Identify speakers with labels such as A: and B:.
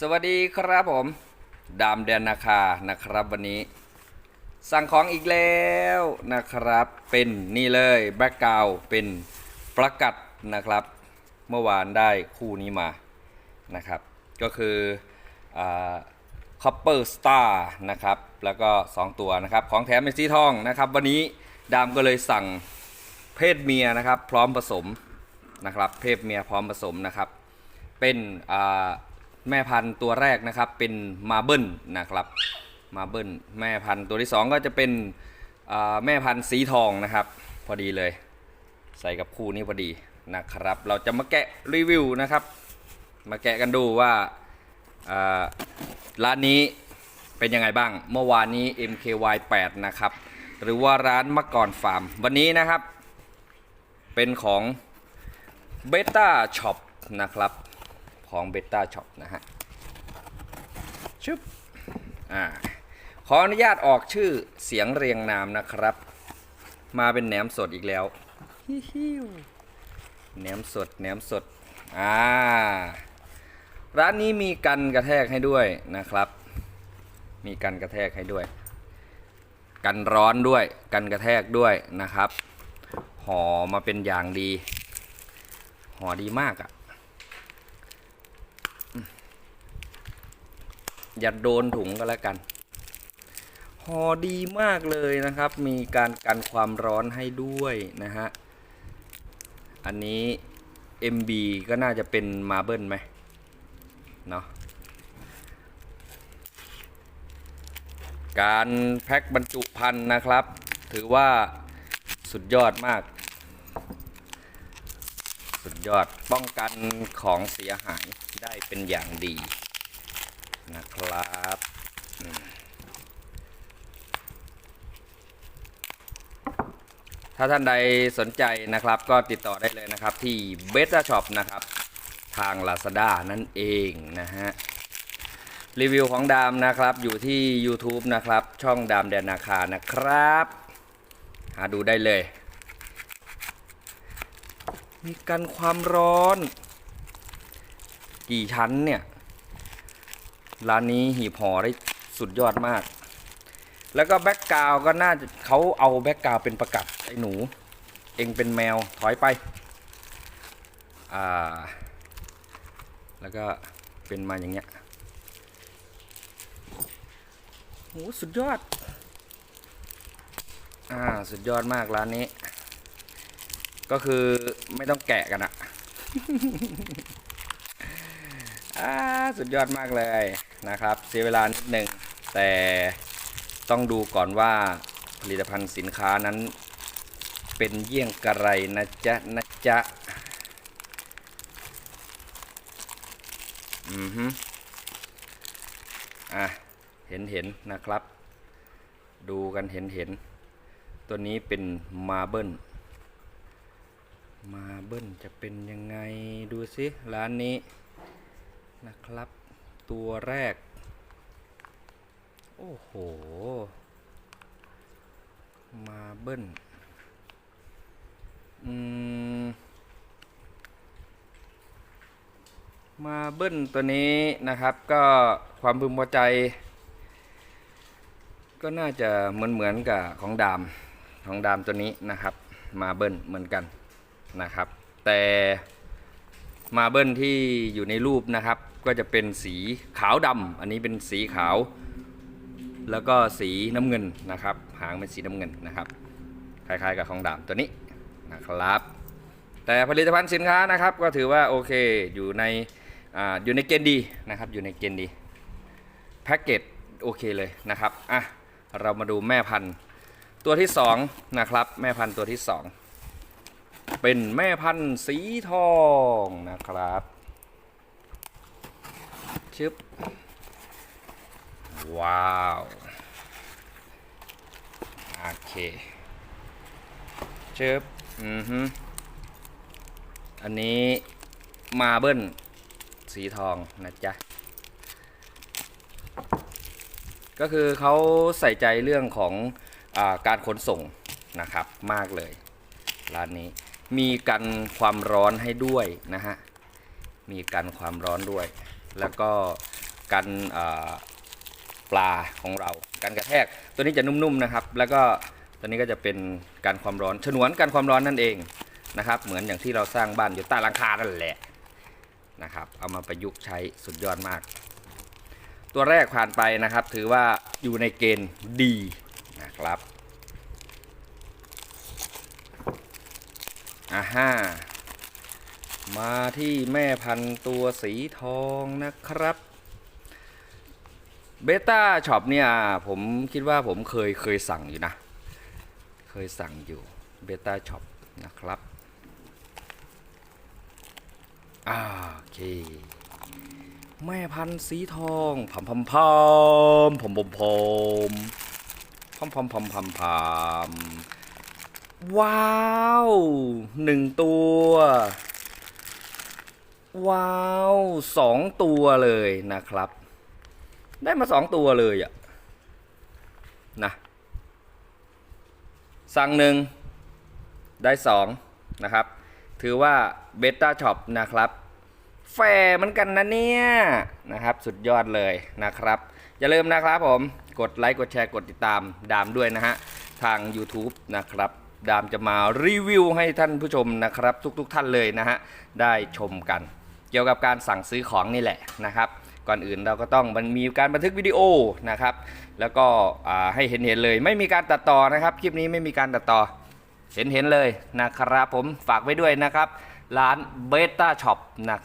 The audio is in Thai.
A: สวัสดีครับผม ดามแดนนาคานะครับวันนี้ สั่งของอีกแล้วนะครับเป็นนี่เลยแบ็กกราวเป็นประกัดนะครับ เมื่อวานได้คู่นี้มานะครับ ก็คือคอปเปอร์สตาร์นะครับ แล้วก็ 2 ตัวนะครับ ของแถมเป็นสีทองนะครับ วันนี้ดามก็เลยสั่งเพศเมียนะครับ พร้อมผสมนะครับ เพศเมียพร้อมผสมนะครับ เป็นอ่า แม่พันธุ์ตัวแรกนะครับเป็นมาเบิลนะครับมาเบิลแม่พันธุ์ตัวที่สองก็จะเป็นแม่พันธุ์สีทองนะครับ พอดีเลย ใส่กับคู่นี้พอดีนะครับ เราจะมาแกะรีวิวนะครับ มาแกะกันดูว่าร้านนี้เป็นยังไงบ้าง เมื่อวานนี้ MKY 8 นะครับ หรือว่าร้านมะกรฟาร์ม วันนี้นะครับ เป็นของเบต้าช็อปนะครับ ของเบต้าช็อปนะฮะชึบอ่าขออนุญาตออกชื่อเสียงเรียงนามนะครับ มาเป็นแหนมสดอีกแล้วฮิฮิวแหนมสดแหนมสดอ่าร้านนี้มีกันกระแทกให้ด้วยนะครับ มีกันกระแทกให้ด้วย กันร้อนด้วย กันกระแทกด้วยนะครับห่อมาเป็นอย่างดีห่อดีมากอะ่ะ อย่าโดนถุงก็แล้วกันห่อดีมากเลยนะครับ มีการกันความร้อนให้ด้วยนะฮะ อันนี้ MB ก็น่าจะเป็นมาเบิลไหมเนาะการแพ็คบรรจุภัณฑ์นะครับ ถือว่าสุดยอดมาก สุดยอดป้องกันของเสียหายได้เป็นอย่างดี นะครับถ้าท่านใดสนใจนะครับ ก็ติดต่อได้เลยนะครับที่ b e t a Shop นะครับ ทาง Lazada นั่นเองนะฮะรีวิวของดามนะครับอยู่ที่ YouTube นะครับ ช่องดามแดนนาคานะครับ หาดูได้เลย มีกันความร้อน กี่ชั้นเนี่ย ร้านนี้หีบห่อได้สุดยอดมาก แล้วก็แบ็กกราวก็น่าจะเขาเอาแบ็กกราวเป็นประกับไอ้หนู เองเป็นแมวถอยไป อ่า แล้วก็เป็นมาอย่างเงี้ยโหสุดยอด อ่า สุดยอดมากร้านนี้ ก็คือไม่ต้องแกะกันอะอ่า สุดยอดมากเลย นะครับ เสียเวลานิดหนึ่งแต่ต้องดูก่อนว่าผลิตภัณฑ์สินค้านั้น เป็นเยี่ยงกระไรนะจ๊ะนะจ๊ะอือฮึอะเห็นเห็นนะครับ ดูกันเห็นเห็น ตัวนี้เป็นมาเบิลมาเบิลจะเป็นยังไงดูสิร้านนี้นะครับ ตัวแรก โอ้โห มาเบิ้ลอืมมาเบิ้ลตัวนี้นะครับก็ความพึงพอใจ ก็น่าจะเหมือนเหมือนกับของดามของดามตัวนี้นะครับ มาเบิ้ลเหมือนกันนะครับ แต่ มาเบิ้ลที่อยู่ในรูปนะครับ ก็จะเป็นสีขาวดำอันนี้เป็นสีขาว แล้วก็สีน้ำเงินนะครับ หางเป็นสีน้ำเงินนะครับ คล้ายๆกับของดามตัวนี้นะครับ แต่ผลิตภัณฑ์สินค้านะครับ ก็ถือว่าโอเคอยู่ในออยู่ในเกณฑ์ดีนะครับ อยู่ในเกณฑ์ดีแพ็กเกจโอเคเลยนะครับอะเรามาดูแม่พันธุ์ตัวที่สองนะครับแม่พันธุ์ตัวที่สอง เป็นแม่พันธุ์สีทองนะครับชึบว้าว โอเคชึบอือฮึอันนี้มาเบิ้ลสีทองนะจ๊ะ ก็คือเขาใส่ใจเรื่องของอการขนส่งนะครับมากเลย ร้านนี้ มีกันความร้อนให้ด้วยนะฮะ มีกันความร้อนด้วย แล้วก็กันปลาของเราการกระแทก ตัวนี้จะนุ่มๆนะครับ แล้วก็ตัวนี้ก็จะเป็นการความร้อน ฉนวนการความร้อนนั่นเองนะครับ เหมือนอย่างที่เราสร้างบ้านอยู่ใต้หลังคานั่นแหละนะครับ เอามาประยุกต์ใช้สุดยอดมาก ตัวแรกผ่านไปนะครับ ถือว่าอยู่ในเกณฑ์ดีนะครับ อ่าฮ่ามาที่แม่พันธุ์ตัวสีทองนะครับเบต้าช็อปเนี่ยผมคิดว่าผมเคยเคยสั่งอยู่นะ เคยสั่งอยู่เบต้าช็อปนะครับโอเค แม่พันธุ์สีทองพมพมพมพมพมพมพมพมพมพมพม ว้าวหนึ่งตัว ว้าวสองตัวเลยนะครับ ได้มาสองตัวเลยอะนะสั่งหนึ่งได้สองนะครับ ถือว่าเบต้าช็อปนะครับ แฟร์เหมือนกันนะเนี่ยนะครับ สุดยอดเลยนะครับ อย่าลืมนะครับผม กดไลค์ กดแชร์ กดติดตามดามด้วยนะฮะ ทาง YouTube นะครับ ดามจะมารีวิวให้ท่านผู้ชมนะครับ ทุกๆทท่านเลยนะฮะได้ชมกัน เกี่ยวกับการสั่งซื้อของนี่แหละนะครับ ก่อนอื่นเราก็ต้องมันมีการบันทึกวิดีโอนะครับ แล้วก็อ่าให้เห็นๆเลย ไม่มีการตัดต่อนะครับคลิปนี้ไม่มีการตัดต่อเห็นๆเลยนะครับผมฝากไว้ด้วยนะครับ ร้านเบต้าช็อปนะครับ